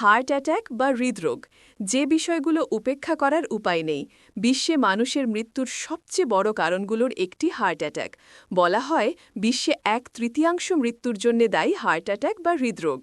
Heart attack বা হৃদরোগ, যে বিষয়গুলো উপেক্ষা করার উপায় নেই। বিশ্বে মানুষের মৃত্যুর সবচেয়ে বড় কারণগুলোর একটি হার্ট অ্যাট্যাক বলা হয়, বিশ্বে এক তৃতীয়াংশ মৃত্যুর জন্য দায়ী হার্ট অ্যাট্যাক বা হৃদরোগ।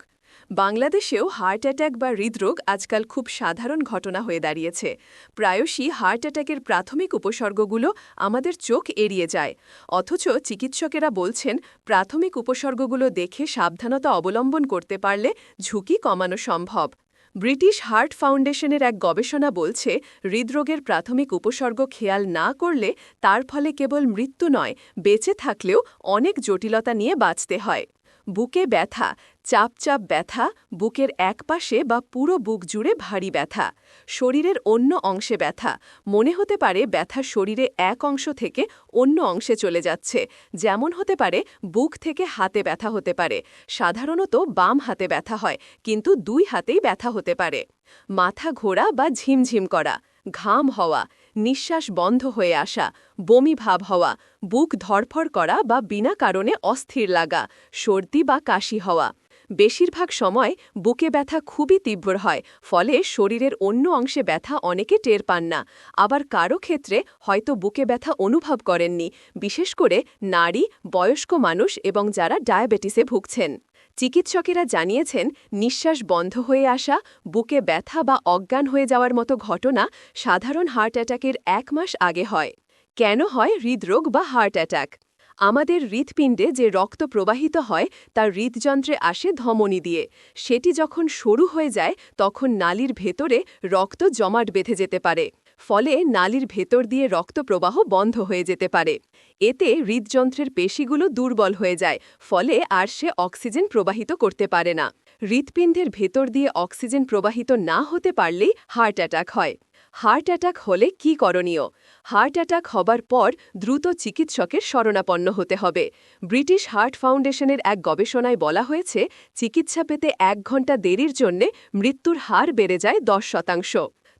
বাংলাদেশেও হার্ট অ্যাট্যাক বা হৃদরোগ আজকাল খুব সাধারণ ঘটনা হয়ে দাঁড়িয়েছে। প্রায়শই হার্ট অ্যাট্যাকের প্রাথমিক উপসর্গগুলো আমাদের চোখ এড়িয়ে যায়। অথচ চিকিৎসকেরা বলছেন, প্রাথমিক উপসর্গগুলো দেখে সাবধানতা অবলম্বন করতে পারলে ঝুঁকি কমানো সম্ভব। ব্রিটিশ হার্ট ফাউন্ডেশনের এক গবেষণা বলছে, হৃদরোগের প্রাথমিক উপসর্গ খেয়াল না করলে তার ফলে কেবল মৃত্যু নয়, বেঁচে থাকলেও অনেক জটিলতা নিয়ে বাঁচতে হয়। বুকে ব্যথা, চাপ চাপ ব্যথা, বুকের এক পাশে বা পুরো বুক জুড়ে ভারী ব্যথা, শরীরের অন্য অংশে ব্যথা, মনে হতে পারে ব্যথা শরীরে এক অংশ থেকে অন্য অংশে চলে যাচ্ছে, যেমন হতে পারে বুক থেকে হাতে ব্যথা হতে পারে, সাধারণত বাম হাতে ব্যথা হয়, কিন্তু দুই হাতেই ব্যথা হতে পারে, মাথা ঘোরা বা ঝিমঝিম করা। ঘাম হওয়া, নিঃশ্বাস বন্ধ হয়ে আসা, বমি ভাব হওয়া, বুক ধরফর করা বা বিনা কারণে অস্থির লাগা, সর্দি বা কাশি হওয়া। বেশিরভাগ সময় বুকে ব্যথা খুবই তীব্র হয়, ফলে শরীরের অন্য অংশে ব্যথা অনেকে টের পান না। আবার কারও ক্ষেত্রে হয়তো বুকে ব্যথা অনুভব করেননি, বিশেষ করে নারী, বয়স্ক মানুষ এবং যারা ডায়াবেটিসে ভুগছেন। চিকিৎসকেরা জানিয়েছেন, নিঃশ্বাস বন্ধ হয়ে আসা, বুকে ব্যথা বা অজ্ঞান হয়ে যাওয়ার মতো ঘটনা সাধারণ হার্ট অ্যাটাকের এক মাস আগে হয়। কেন হয়? হৃদরোগ বা হার্ট অ্যাটাক। আমাদের হৃৎপিণ্ডে যে রক্ত প্রবাহিত হয়, তার হৃদযন্ত্রে আসে ধমনী দিয়ে। সেটি যখন সরু হয়ে যায়, তখন নালির ভেতরে রক্ত জমাট বেঁধে যেতে পারে। ফলে নালির ভেতর দিয়ে রক্ত প্রবাহ বন্ধ হয়ে যেতে পারে। এতে হৃদযন্ত্রের পেশিগুলো দুর্বল হয়ে যায়, ফলে আর সে অক্সিজেন প্রবাহিত করতে পারে না। হৃৎপিণ্ডের ভেতর দিয়ে অক্সিজেন প্রবাহিত না হতে পারলেই হার্ট অ্যাটাক হয়। হার্ট অ্যাটাক হলে কি করণীয়? হার্ট অ্যাটাক হবার পর দ্রুত চিকিৎসকের শরণাপন্ন হতে হবে। ব্রিটিশ হার্ট ফাউন্ডেশনের এক গবেষণায় বলা হয়েছে, চিকিৎসা পেতে এক ঘণ্টা দেরির জন্যে মৃত্যুর হার বেড়ে যায় দশ শতাংশ।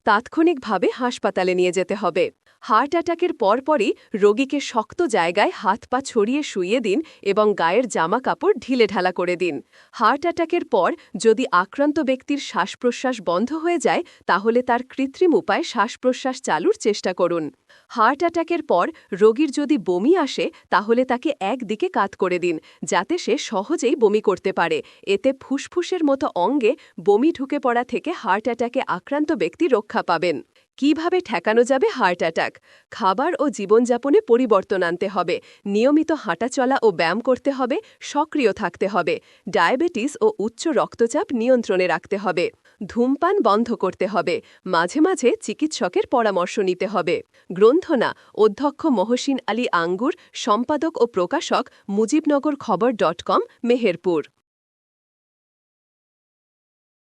তাৎক্ষণিকভাবে হাসপাতালে নিয়ে যেতে হবে। হার্ট অ্যাটাকের পরপরই রোগীকে শক্ত জায়গায় হাত পা ছড়িয়ে শুইয়ে দিন এবং গায়ের জামা কাপড় ঢিলে ঢালা করে দিন। হার্ট অ্যাটাকের পর যদি আক্রান্ত ব্যক্তির শ্বাস প্রশ্বাস বন্ধ হয়ে যায়, তাহলে তার কৃত্রিম উপায়ে শ্বাস প্রশ্বাস চালুর চেষ্টা করুন। হার্ট অ্যাটাকের পর রোগীর যদি বমি আসে, তাহলে তাকে একদিকে কাত করে দিন, যাতে সে সহজেই বমি করতে পারে। এতে ফুসফুসের মতো অঙ্গে বমি ঢুকে পড়া থেকে হার্ট অ্যাটাকে আক্রান্ত ব্যক্তি রক্ষা পাবেন। কীভাবে ঠেকানো যাবে হার্ট অ্যাটাক? খাবার ও জীবনযাপনে পরিবর্তন আনতে হবে। নিয়মিত হাঁটাচলা ও ব্যায়াম করতে হবে, সক্রিয় থাকতে হবে। ডায়াবেটিস ও উচ্চ রক্তচাপ নিয়ন্ত্রণে রাখতে হবে। ধূমপান বন্ধ করতে হবে। মাঝে মাঝে চিকিৎসকের পরামর্শ নিতে হবে। গ্রন্থনা, অধ্যক্ষ মহসিন আলী আঙ্গুর, সম্পাদক ও প্রকাশক মুজিবনগর খবর ডট কম, মেহেরপুর।